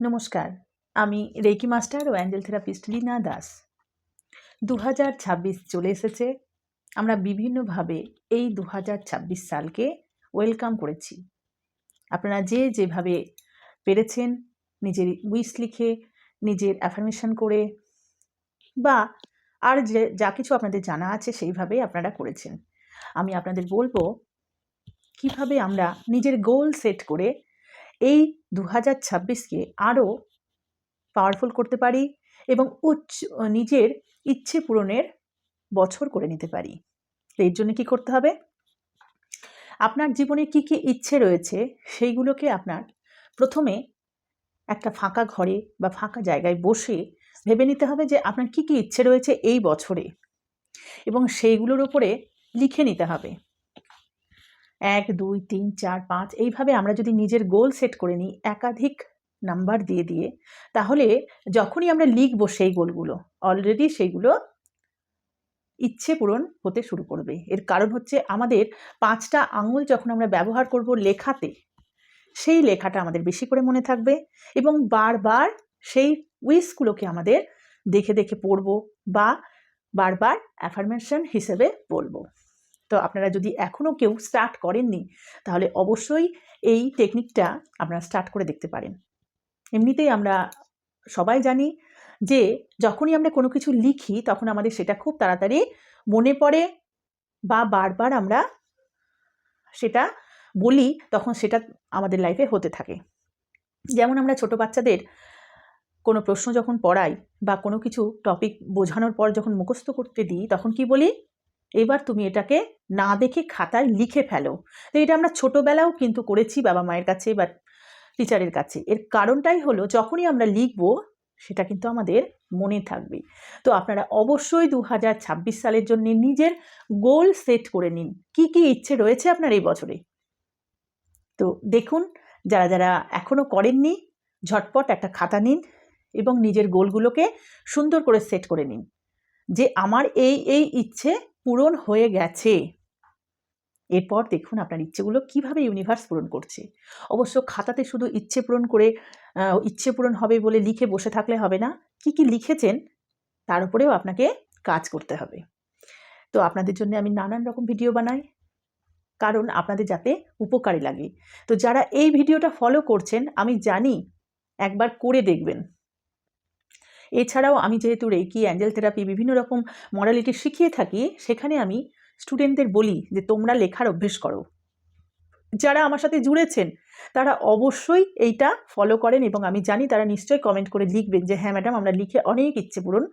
নমস্কার, আমি reiki master ও অ্যাঞ্জেল থেরাপিস্ট লীনা দাস। দু হাজার ছাব্বিশ চলে এসেছে। আমরা বিভিন্নভাবে এই দু হাজার ছাব্বিশ সালকে ওয়েলকাম করেছি। আপনারা যে যেভাবে পেরেছেন নিজের উইশ লিখে, নিজের অ্যাফার্মেশন করে, বা আর যে, যা কিছু আপনাদের জানা আছে সেইভাবে আপনারা করেছেন। আমি আপনাদের বলব, কীভাবে আমরা নিজের গোল সেট করে এই দু হাজার ছাব্বিশকে আরও পাওয়ারফুল করতে পারি এবং উচ্চ নিজের ইচ্ছে পূরণের বছর করে নিতে পারি। তো এর জন্য কী করতে হবে? আপনার জীবনে কী কী ইচ্ছে রয়েছে সেইগুলোকে আপনার প্রথমে একটা ফাঁকা ঘরে বা ফাঁকা জায়গায় বসে ভেবে নিতে হবে যে আপনার কী কী ইচ্ছে রয়েছে এই বছরে এবং সেইগুলোর উপরে লিখে নিতে হবে। এক, দুই, তিন, চার, পাঁচ, এইভাবে আমরা যদি নিজের গোল সেট করে নিই, একাধিক নাম্বার দিয়ে দিয়ে, তাহলে যখনই আমরা লিখব সেই গোলগুলো অলরেডি সেইগুলো ইচ্ছে পূরণ হতে শুরু করবে। এর কারণ হচ্ছে আমাদের পাঁচটা আঙুল যখন আমরা ব্যবহার করব লেখাতে, সেই লেখাটা আমাদের বেশি করে মনে থাকবে এবং বারবার সেই উইসগুলোকে আমাদের দেখে দেখে পড়ব বা বারবার অ্যাফার্মেশন হিসেবে বলব। তো আপনারা যদি এখনও কেউ স্টার্ট করেননি, তাহলে অবশ্যই এই টেকনিকটা আপনারা স্টার্ট করে দেখতে পারেন। এমনিতেই আমরা সবাই জানি যে, যখনই আমরা কোনো কিছু লিখি, তখন আমাদের সেটা খুব তাড়াতাড়ি মনে পড়ে বা বারবার আমরা সেটা বলি, তখন সেটা আমাদের লাইফে হতে থাকে। যেমন আমরা ছোট বাচ্চাদের কোনো প্রশ্ন যখন পড়াই বা কোনো কিছু টপিক বোঝানোর পর যখন মুখস্থ করতে দিই, তখন কি বলি? এবার তুমি এটাকে না দেখে খাতায় লিখে ফেলো। তো এটা আমরা ছোটোবেলাও কিন্তু করেছি বাবা মায়ের কাছে বা টিচারের কাছে। এর কারণটাই হলো, যখনই আমরা লিখব, সেটা কিন্তু আমাদের মনে থাকবে। তো আপনারা অবশ্যই দু হাজার ছাব্বিশ সালের জন্য নিজের গোল সেট করে নিন। কি কি ইচ্ছে রয়েছে আপনার এই বছরে? তো দেখুন, যারা যারা এখনও করেননি, ঝটপট একটা খাতা নিন এবং নিজের গোলগুলোকে সুন্দর করে সেট করে নিন। যে আমার এই এই ইচ্ছে পূরণ হয়ে গেছে। এরপর দেখুন আপনার ইচ্ছেগুলো কীভাবে ইউনিভার্স পূরণ করছে। অবশ্য খাতাতে শুধু ইচ্ছে পূরণ করে ইচ্ছে পূরণ হবে বলে লিখে বসে থাকলে হবে না। কি কি লিখেছেন, তার উপরেও আপনাকে কাজ করতে হবে। তো আপনাদের জন্য আমি নানান রকম ভিডিও বানাই, কারণ আপনাদের যাতে উপকারী লাগে। তো যারা এই ভিডিওটা ফলো করছেন, আমি জানি একবার করে দেখবেন। এছাড়াও আমি যেহেতু রেকি অ্যাঞ্জেল থেরাপি বিভিন্ন রকম মডালিটি শিখিয়ে থাকি, সেখানে আমি স্টুডেন্টদের বলি যে তোমরা লেখার অভ্যেস করো। যারা আমার সাথে জুড়েছেন, তারা অবশ্যই এইটা ফলো করেন এবং আমি জানি তারা নিশ্চয়ই কমেন্ট করে লিখবেন যে হ্যাঁ ম্যাডাম আমরা লিখে অনেক ইচ্ছে পূরণ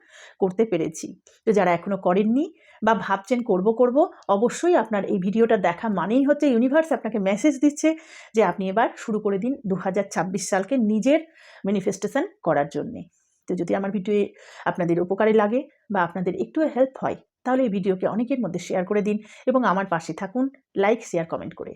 করতে পেরেছি। তো যারা এখনও করেননি বা ভাবছেন করব করব, অবশ্যই আপনার এই ভিডিওটা দেখা মানেই হচ্ছে ইউনিভার্স আপনাকে মেসেজ দিচ্ছে যে আপনি এবার শুরু করে দিন দু হাজার ছাব্বিশ সালকে নিজের ম্যানিফেস্টেশন করার জন্যে। তো যদি আমার ভিডিও আপনাদের উপকারে লাগে বা আপনাদের একটু হেল্প হয়, তাহলে এই ভিডিওকে অনেকের মধ্যে শেয়ার করে দিন এবং আমার পাশে থাকুন লাইক শেয়ার কমেন্ট করে।